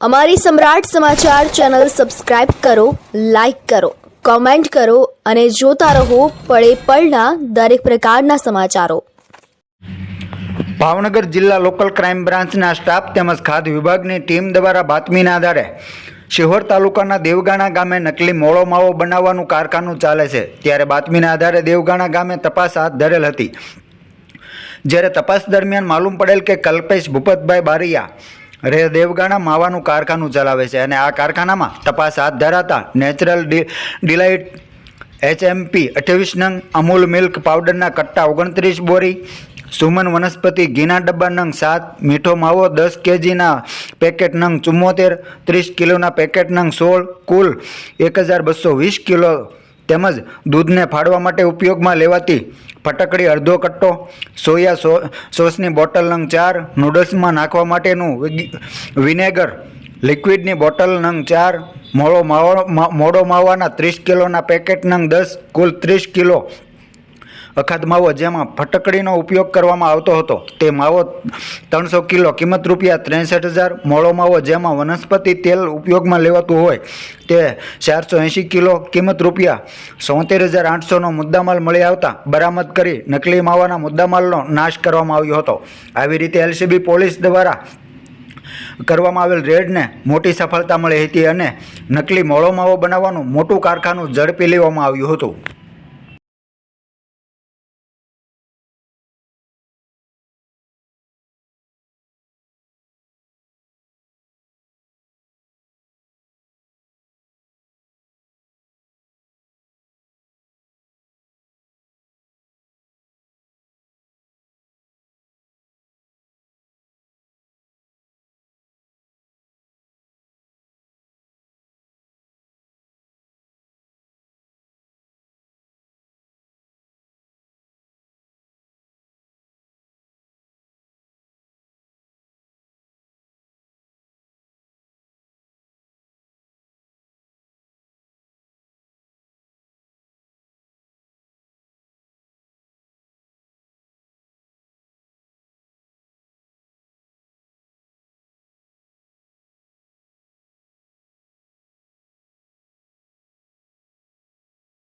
અમારી Samrat Samachar channel subscribe કરો, like કરો, કોમેન્ટ કરો અને જોતા રહો પળે પળના દરેક પ્રકારના સમાચારો. ભાવનગર જિલ્લા લોકલ ક્રાઇમ બ્રાન્ચના સ્ટાફ તેમજ ખાદ્ય વિભાગની ટીમ દ્વારા બાતમીના આધારે શિહોર તાલુકાના દેવગાણા ગામે નકલી મોળો માવો બનાવવાનું કારખાનું ચાલે છે. ત્યારે બાતમીના આધારે દેવગાણા ગામે તપાસ હાથ ધરેલ હતી. જ્યારે તપાસ દરમિયાન માલુમ પડેલ કે કલ્પેશ ભૂપતભાઈ બારિયા રે દેવગાણા માવાનું કારખાનું ચલાવે છે અને આ કારખાનામાં તપાસ હાથ ધરાતા નેચરલ ડિલાઇટ એચએમપી અઠ્યાવીસ નંગ, અમૂલ મિલ્ક પાવડરના કટ્ટા ઓગણત્રીસ બોરી, સુમન વનસ્પતિ ઘીના ડબ્બા નંગ સાત, મીઠો માવો દસ કેજીના પેકેટ નંગ ચુમ્મોતેર, ત્રીસ કિલોના પેકેટ નંગ સોળ, કુલ એક હજાર બસો વીસ કિલો તેમજ દૂધને ફાડવા માટે ઉપયોગમાં લેવાતી ફટકડી અડધો કટ્ટો, સોયા સો, સોસની બોટલ નંગ ચાર, નૂડલ્સમાં નાખવા માટેનું વિનેગર, લિક્વિડની બોટલ નંગ ચાર, મોળો માવો મોડો માવાના ત્રીસ કિલોના પેકેટ નંગ દસ, કુલ ત્રીસ કિલો અખાદ માવો જેમાં ફટકડીનો ઉપયોગ કરવામાં આવતો હતો. તે માવો ત્રણસો કિલો કિંમત રૂપિયા ત્રેસઠ હજાર, મોળો માવો જેમાં વનસ્પતિ તેલ ઉપયોગમાં લેવાતું હોય, તે ચારસો એંશી કિલો કિંમત રૂપિયા સોતેર હજાર આઠસોનો મુદ્દામાલ મળી આવતા બરામદ કરી નકલી માવાના મુદ્દામાલનો નાશ કરવામાં આવ્યો હતો. આવી રીતે એલસીબી પોલીસ દ્વારા કરવામાં આવેલ રેડને મોટી સફળતા મળી હતી અને નકલી મોળો માવો બનાવવાનું મોટું કારખાનું ઝડપી લેવામાં આવ્યું હતું.